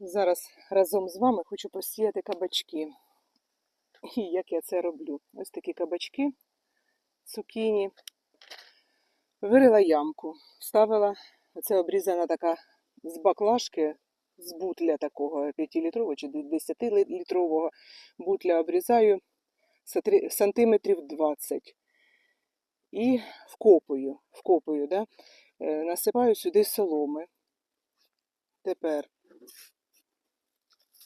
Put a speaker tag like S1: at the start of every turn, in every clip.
S1: Зараз разом з вами хочу посіяти кабачки. І як я це роблю? Ось такі кабачки, цукіні. Вирила ямку, вставила, оце обрізана така з баклажки, з бутля такого 5-літрового чи 10-літрового бутля обрізаю сантиметрів 20. І вкопую, вкопую, да? Е, насипаю сюди соломи. Тепер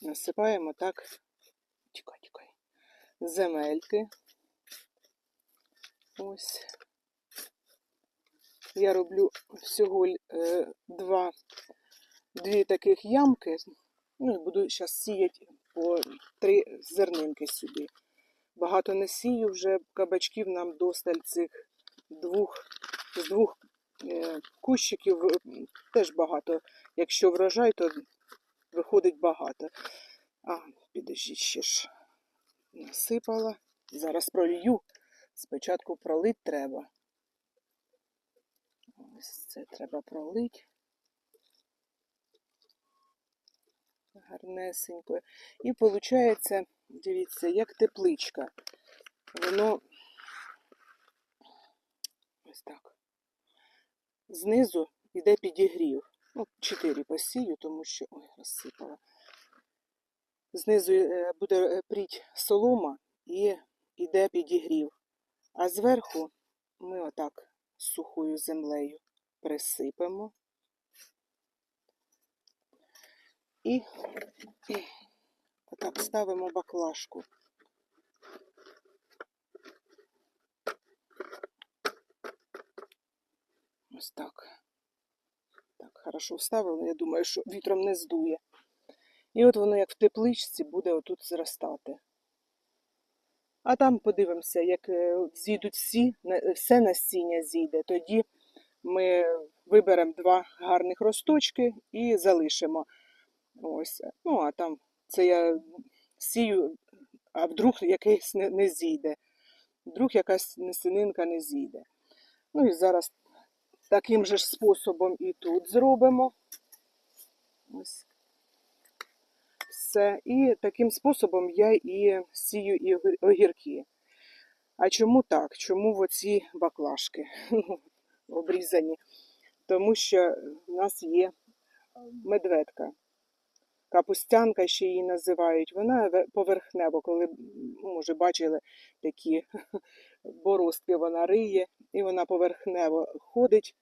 S1: насипаємо так, чекай, чекай, земельки. Ось. Я роблю всього е, два, дві таких ямки. Ну, і буду зараз сіяти по три зернинки сюди. Багато не сію вже кабачків нам досталь цих двох, з двох е, кущиків е, теж багато. Якщо врожай, то виходить багато. А, підождіть, ще ж насипала. Зараз пролью. Спочатку пролить треба. Ось це треба пролить. Гарнесенько. І виходить, дивіться, як тепличка. Воно ось так. Знизу йде підігрів. Ну, чотири посію, тому що. Ой, розсипала. Знизу е, буде е, пріть солома і йде підігрів. А зверху ми отак сухою землею присипемо. І отак ставимо баклажку. Ось так. Хорошо вставили. Я думаю, що вітром не здує. І от воно, як в тепличці, буде отут зростати. А там подивимося, як е, зійдуть всі, все насіння зійде. Тоді ми виберемо два гарних росточки і залишимо. Ось. Ну, а там це я сію, а вдруг якийсь не, не зійде. Вдруг якась несенинка не зійде. Ну і зараз таким же ж способом і тут зробимо. Ось. Все. І таким способом я і сію і огірки. А чому так? Чому оці баклажки обрізані? Тому що в нас є медведка. Капустянка ще її називають. Вона ве- поверхнево, коли, ну, може, бачили такі боростки, вона риє, і вона поверхнево ходить,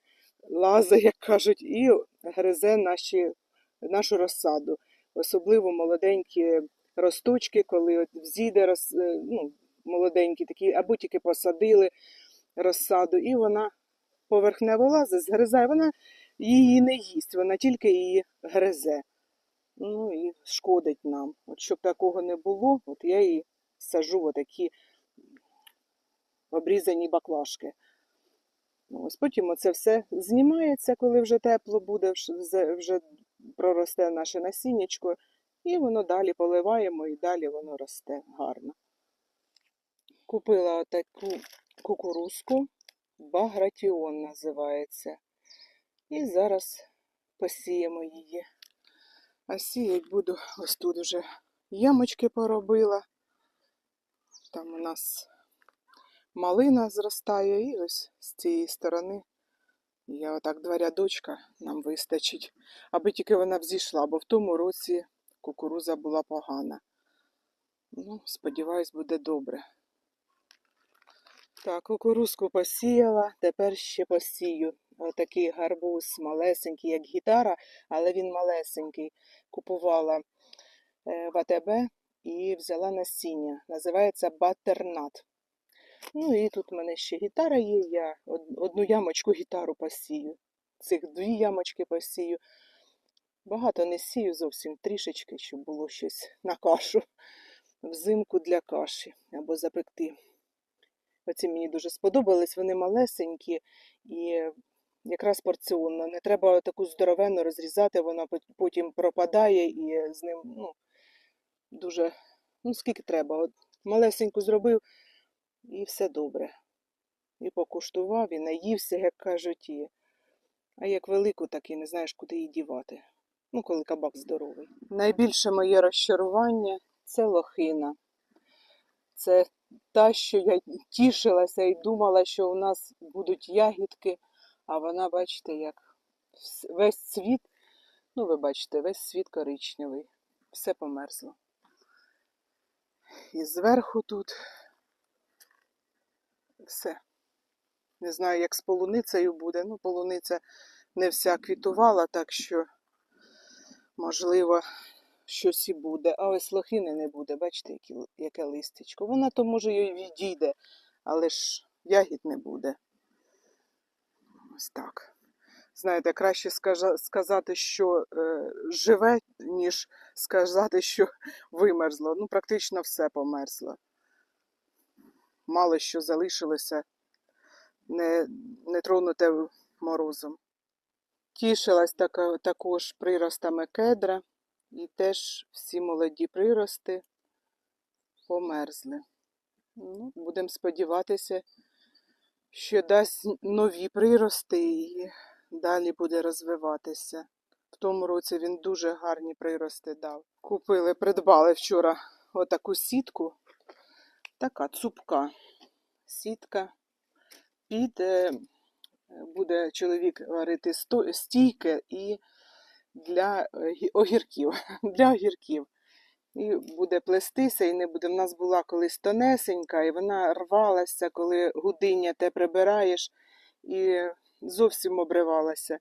S1: лазить, як кажуть, і гризе наші, нашу розсаду. Особливо молоденькі росточки, коли от взійде роз, е, ну, молоденькі такі, або тільки посадили розсаду, і вона поверхнево лазить, згризає. Вона її не їсть, вона тільки її гризе. Ну і шкодить нам. От щоб такого не було, от я і сажу отакі обрізані баклажки. Ну, Ось потім оце все знімається, коли вже тепло буде, вже- проросте наше насіннячко, і воно далі поливаємо, і далі воно росте гарно. Купила таку кукурузку, багратіон називається. І зараз посіємо її. А сіять буду ось тут вже ямочки поробила. Там у нас малина зростає, і ось з цієї сторони я отак два рядочка нам вистачить, аби тільки вона взійшла, бо в тому році кукуруза була погана. Ну, сподіваюсь, буде добре. Так, кукурузку посіяла, тепер ще посію. Отакий гарбуз малесенький, як гітара, але він малесенький. Купувала е, в АТБ і взяла насіння. Називається батернат. Ну і тут в мене ще гітара є. Я одну ямочку гітару посію. Цих дві ямочки посію. Багато не сію зовсім трішечки, щоб було щось на кашу. Взимку для каші або запекти. Оці мені дуже сподобались, вони малесенькі і якраз порціонно. Не треба таку здоровенну розрізати, вона потім пропадає і з ним ну, дуже, ну скільки треба. От малесеньку зробив і все добре. І покуштував, і наївся, як кажуть, і... а як велику, так і не знаєш, куди її дівати. Ну, коли кабак здоровий. Найбільше моє розчарування це лохина. Це та, що я тішилася і думала, що у нас будуть ягідки, а вона, бачите, як весь цвіт, ну, ви бачите, весь світ коричневий, все померзло. І зверху тут все. Не знаю, як з полуницею буде. Ну, полуниця не вся квітувала, так що, можливо, щось і буде. А ось лохини не буде. Бачите, яке листечко. Вона то, може, і відійде, але ж ягід не буде. Ось так. Знаєте, краще сказати, що е, живе, ніж сказати, що вимерзло. Ну, практично все померзло. Мало що залишилося не, не тронуте морозом. Тішилась така, також приростами кедра, і теж всі молоді прирости померзли. Ну, будемо сподіватися, що дасть нові прирости і далі буде розвиватися. В тому році він дуже гарні прирости дав. Купили, придбали вчора отаку сітку. Така цупка сітка. Під е, буде чоловік варити стійки і для е, огірків. Для огірків. І буде плестися, і не буде. В нас була колись тонесенька, і вона рвалася, коли гудиння те прибираєш, і зовсім обривалася.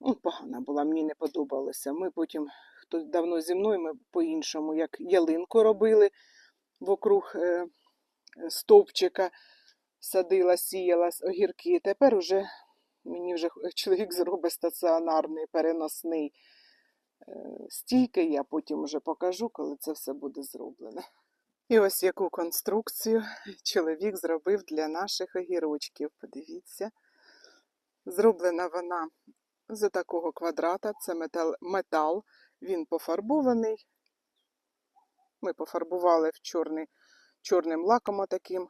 S1: Ну, погана була, мені не подобалося. Ми потім, хто давно зі мною, ми по-іншому, як ялинку робили вокруг е, стовпчика, садила, сіяла огірки. Тепер уже мені вже чоловік зробить стаціонарний, переносний стійки, я потім вже покажу, коли це все буде зроблено. І ось яку конструкцію чоловік зробив для наших огірочків. Подивіться. Зроблена вона з такого квадрата, це метал, метал. він пофарбований. Ми пофарбували в чорний, чорним лаком таким.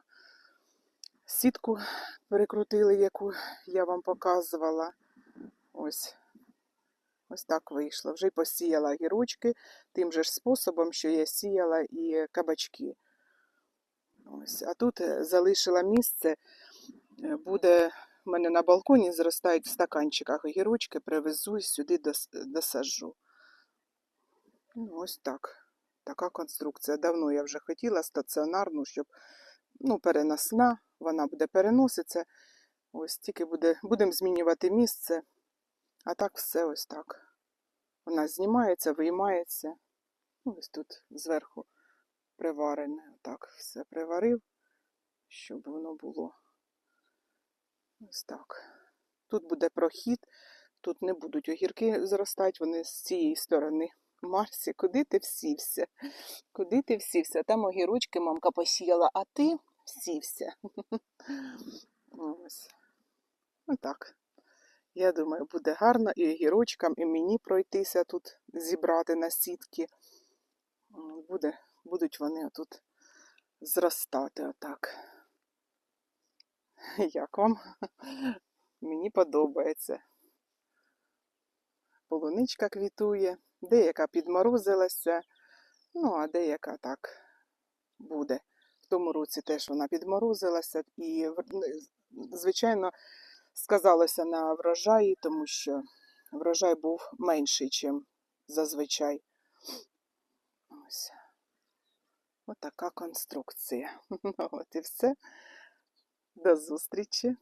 S1: Сітку перекрутили, яку я вам показувала. Ось. Ось так вийшло. Вже й посіяла гірочки тим же ж способом, що я сіяла і кабачки. Ось. А тут е, залишила місце, е, буде в мене на балконі зростають в стаканчиках огірочки, привезу і сюди дос- досаджу. Ну, ось так. Така конструкція. Давно я вже хотіла стаціонарну, щоб ну, переносна, вона буде переноситися. Ось тільки буде, будемо змінювати місце. А так все ось так. Вона знімається, виймається. Ну, ось тут зверху приварене. Отак все приварив, щоб воно було. Ось так. Тут буде прохід, тут не будуть огірки зростати, вони з цієї сторони. Марсі, куди ти всівся? Куди ти всівся? Там огірочки мамка посіяла, а ти всівся. Ось. Отак. Я думаю, буде гарно і огірочкам, і мені пройтися тут, зібрати на сітки. Буде, будуть вони тут зростати отак. Як вам? Мені подобається. Полуничка квітує, деяка підморозилася, ну, а деяка так буде. В тому році теж вона підморозилася і, звичайно, сказалося на врожаї, тому що врожай був менший, ніж зазвичай. Ось. Отака конструкція. От і все. До зустрічі.